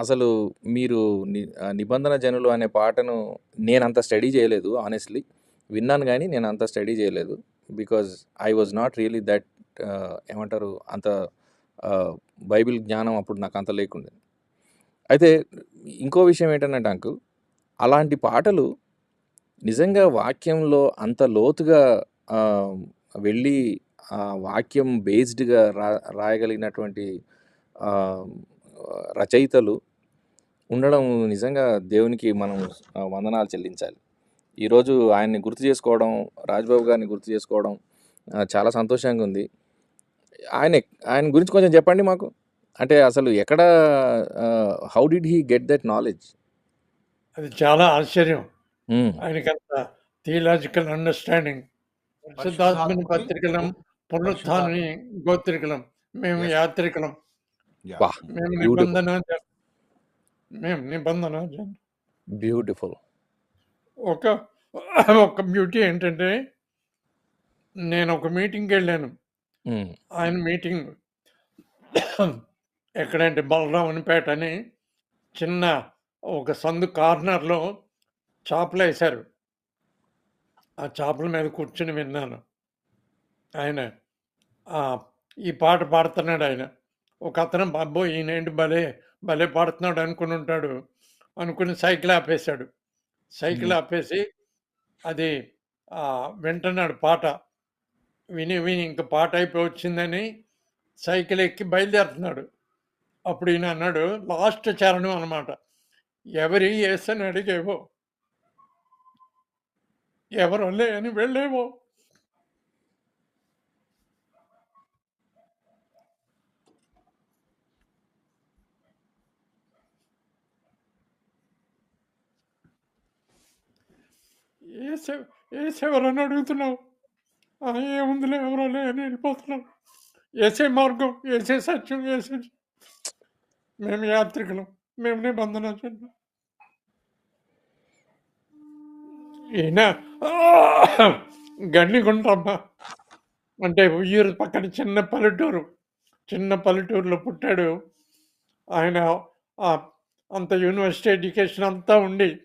అసలు మీరు ని 'నిబంధన జనులు' అనే పాటను నేనంత స్టడీ చేయలేదు ఆనెస్ట్లీ విన్నాను కానీ నేను అంత స్టడీ చేయలేదు. Because I was not really that ఏమంటారు అంత బైబిల్ జ్ఞానం అప్పుడు నాకు అంత లేకుండే. అయితే ఇంకో విషయం ఏంటంటే అంకుల్, అలాంటి పాటలు నిజంగా వాక్యంలో అంత లోతుగా వెళ్ళి ఆ వాక్యం బేస్డ్‌గా రా రాయగలిగినటువంటి రచయితలు ఉండడం నిజంగా దేవునికి మనం వందనాలు చెల్లించాలి. ఈరోజు ఆయన్ని గుర్తు చేసుకోవడం, రాజ్‌బాబు గారిని గుర్తు చేసుకోవడం చాలా సంతోషంగా ఉంది. ఆయన ఆయన గురించి కొంచెం చెప్పండి మాకు. అంటే అసలు ఎక్కడ how did he get that knowledge? అది చాలా ఆశ్చర్యం. ఆయనకంత థియలాజికల్ అండర్‌స్టాండింగ్. పరిశుద్ధాత్మని పత్రికలం, పునరుత్థానుని గోత్రికులం. మేము. యాత్రికులం. మేము. నిబంధన నిబంధన జ బ్యూటిఫుల్. ఒక ఒక బ్యూటీ ఏంటంటే నేను ఒక మీటింగ్‌కెళ్ళాను. హ్మ్. ఆయన మీటింగ్ ఎక్కడంటే బలరామన్పేట అని చిన్న ఒక సందు కార్నర్‌లో చాపలేశారు. ఆ చాపల మీద కూర్చొని విన్నాను. ఆయన ఈ పాట పాడుతున్నాడాయన. ఒకతను అబ్బో! ఈయనేంటి భలే భలే పాడుతున్నాడు అనుకునుంటాడు. అనుకుని సైకిల్ ఆపేశాడు. సైకిల్. ఆపేసి అది వింటున్నాడు పాట. విని విని ఇంక పాట అయిపోయి వచ్చిందని సైకిల్ ఎక్కి బయలుదేరుతున్నాడు. అప్పుడు ఈయన అన్నాడు లాస్ట్ చరణం అనమాట. ఎవరి యేసని అడిగేవో ఎవరొలే అని వెళ్ళేవో ఏసె అడుగుతున్నావు? ఆ! ఏముందిలే ఎవరోలే అని వెళ్ళిపోతున్నాం. ఏసే మార్గం, ఏసే సత్యం, ఏసే మేము యాత్రికులం. మేము నిబంధన జనులు. ఈయన గండిగుంటమ్మ. అంటే ఉయ్యూరు పక్కన చిన్న పల్లెటూరు. చిన్న పల్లెటూరులో పుట్టాడు. ఆయన అంత యూనివర్సిటీ ఎడ్యుకేషన్ అంతా ఉండి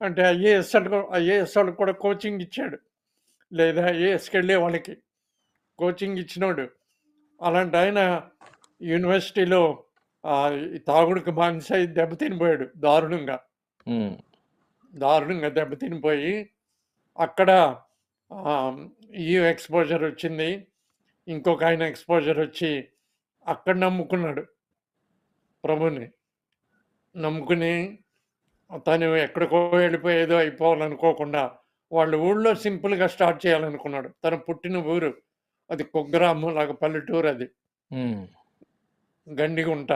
అంటే ఐఏఎస్ ఐఏఎస్ వాళ్ళకి కూడా కోచింగ్ ఇచ్చాడు. లేదా ఐఏఎస్‌కెళ్ళే వాళ్ళకి కోచింగ్ ఇచ్చినోడు. అలాంటి ఆయన యూనివర్సిటీలో తాగుడుకి బానిసై దెబ్బతినిపోయాడు దారుణంగా. దారుణంగా దెబ్బతినిపోయి అక్కడ ఈ ఎక్స్‌పోజర్ వచ్చింది. ఇంకొక ఆయన ఎక్స్‌పోజర్ వచ్చి అక్కడ నమ్ముకున్నాడు. ప్రభుని. నమ్ముకుని తను ఎక్కడికో వెళ్ళిపోయి ఏదో అయిపోవాలనుకోకుండా వాళ్ళ ఊళ్ళో సింపుల్‌గా స్టార్ట్ చేయాలనుకున్నాడు. తను పుట్టిన ఊరు. అది కుగ్రామం లాగా పల్లెటూరు అది. గండిగుంట.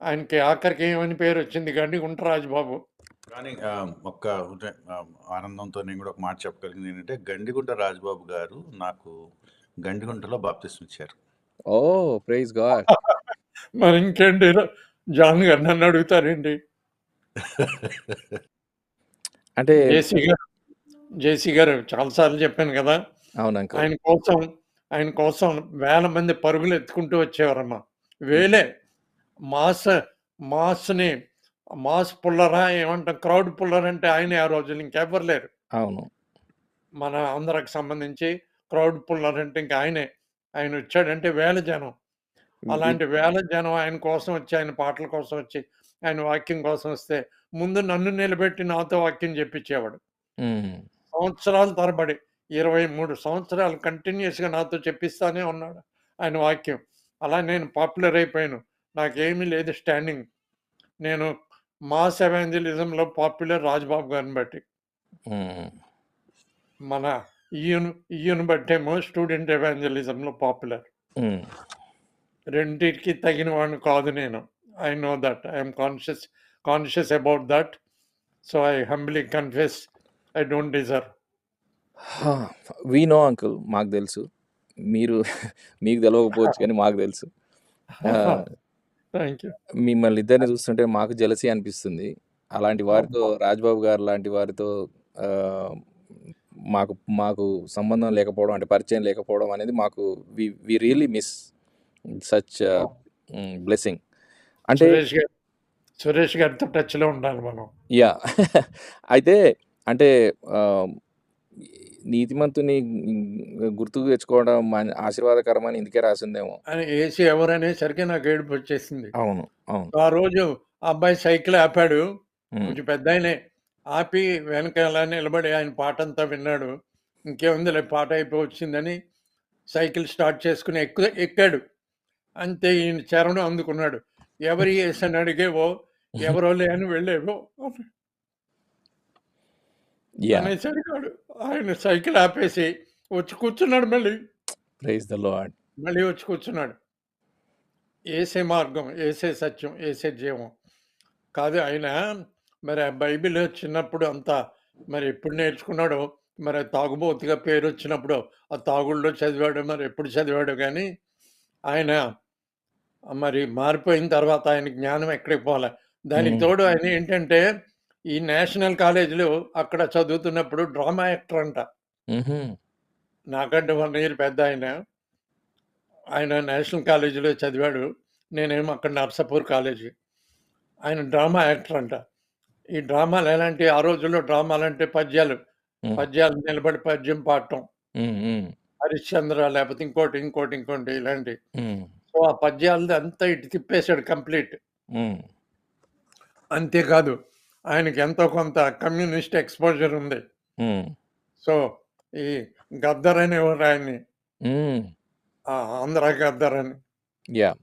ఆయనకి ఆఖరికి ఏమని పేరొచ్చింది గండిగుంట రాజుబాబు. కానీ ఒక్క ఆనందంతో నేను కూడా ఒక మాట చెప్పగలిగింది ఏంటంటే, గండిగుంట రాజబాబు గారు నాకు గండిగుంటలో బాప్తిస్మం ఇచ్చారు. ఓహ్! Praise God. మరి ఇంకేంటి జాన్ గారు నన్ను అడుగుతారేంటి? అంటే జేసీ గారు జేసీ గారు చాలా సార్లు చెప్పాను కదా! అవును అంకుల్. ఆయన కోసం ఆయన కోసం వేల మంది పరుగులు ఎత్తుకుంటూ వచ్చేవారమ్మా. వేలే. మాస్ మాస్‌ని మాస్ పుల్లరా ఏమంటాం క్రౌడ్ పుల్లర్ అంటే ఆయనే ఆ రోజుల్లో ఇంకెవ్వరు లేరు. అవును. మన ఆంధ్రాకి సంబంధించి క్రౌడ్ పుల్లర్ అంటే ఇంక ఆయనే. ఆయన వచ్చాడంటే వేల జనం. అలాంటి వేల జనం ఆయన కోసం వచ్చి, ఆయన పాటల కోసం వచ్చి, ఆయన వాక్యం కోసం వస్తే ముందు నన్ను నిలబెట్టి నాతో వాక్యం చెప్పించేవాడు. సంవత్సరాల తరబడి 23 సంవత్సరాలు కంటిన్యూయస్‌గా నాతో చెప్పిస్తానే ఉన్నాడు ఆయన వాక్యం. అలా నేను పాపులర్ అయిపోయాను. నాకేమీ లేదు స్టాండింగ్. నేను మాస్ ఎవాంజలిజంలో పాపులర్ రాజబాబు గారిని బట్టి. మన ఈయను ఈయన బట్టేమో స్టూడెంట్ ఎవాంజలిజంలో పాపులర్. రెండిటికి తగిన వాడిని కాదు నేను. I know that. I am conscious conscious about that. So, I humbly confess I don't deserve. We know uncle. మాకు తెలుసు. మీరు మీకు తెలవకపోవచ్చు కానీ మాకు తెలుసు. మిమ్మల్ని ఇద్దరిని చూస్తుంటే మాకు జెలసీ అనిపిస్తుంది. అలాంటి వారితో! రాజ్‌బాబు గారు లాంటి వారితో మాకు మాకు సంబంధం లేకపోవడం అంటే పరిచయం లేకపోవడం అనేది మాకు we we really miss such. Blessing. అంటే సురేష్ గారు సురేష్ గారితో టచ్‌లో ఉండాలి మనం. యాహ్! అయితే అంటే నీతిమంతుని గుర్తుకు తెచ్చుకోవడం మన ఆశీర్వాదకరమని ఇందుకే రాసుందేమో. అని ఏసి ఎవరనేసరికి నాకు ఏడుపొచ్చేసింది. అవును. అవును. ఆ రోజు ఆ అబ్బాయి సైకిల్ ఆపాడు. కొంచెం పెద్దాయనే. ఆపి వెనకాల నిలబడి ఆయన పాటంతా విన్నాడు. ఇంకేముందిలే పాట అయిపోయి వచ్చిందని సైకిల్ స్టార్ట్ చేసుకొని ఎక్కు ఎక్కాడు. అంతే ఈయన చరణం అందుకున్నాడు. ఎవరి యేసని అడిగేవో, ఎవరోలే అని వెళ్ళేవో యాహ్! అనేసరికి ఆడు ఆయన సైకిల్ ఆపేసి వచ్చి కూర్చున్నాడు మళ్ళీ. Praise the Lord. మళ్ళీ వచ్చి కూర్చున్నాడు. ఏసే మార్గం, ఏసే సత్యం, ఏసే జీవం. కాదు ఆయన మరి ఆ బైబిల్ చిన్నప్పుడు అంతా మరి ఎప్పుడు నేర్చుకున్నాడో, మరి తాగుబోతుగా పేరొచ్చినప్పుడు ఆ తాగుడులో చదివాడో మరి ఎప్పుడు చదివాడో గానీ, ఆయన మరి మారిపోయిన తర్వాత ఆయన జ్ఞానం ఎక్కడికి పోలే. దానికి. తోడు ఆయన ఏంటంటే, ఈ నేషనల్ కాలేజ్‌లో అక్కడ చదువుతున్నప్పుడు డ్రామా యాక్టర్ అంట. నాకంటే 1 ఇయర్ పెద్దాయన. ఆయన నేషనల్ కాలేజీలో చదివాడు. నేనేమో అక్కడ నర్సాపూర్ కాలేజీ. ఆయన డ్రామా యాక్టర్ అంట. ఈ డ్రామాలు ఎలాంటి ఆ రోజుల్లో డ్రామాలంటే పద్యాలు. హ్మ్. పద్యాలు నిలబడి పద్యం పాడటం. 'హరిశ్చంద్ర' లేపోతే ఇంకోటి, ఇంకోటి, ఇంకోటి ఇలాంటివి. సో, ఆ పద్యాలది అంతా ఇటు తిప్పేసాడు కంప్లీట్. అంతేకాదు ఆయనకి ఎంతో కొంత కమ్యూనిస్ట్ ఎక్స్‌పోజర్ ఉంది. సో, ఈ గద్దర్ అనేవారు ఆయన్ని. ఆ! ఆంధ్ర గద్దర్ అని. యాహ్!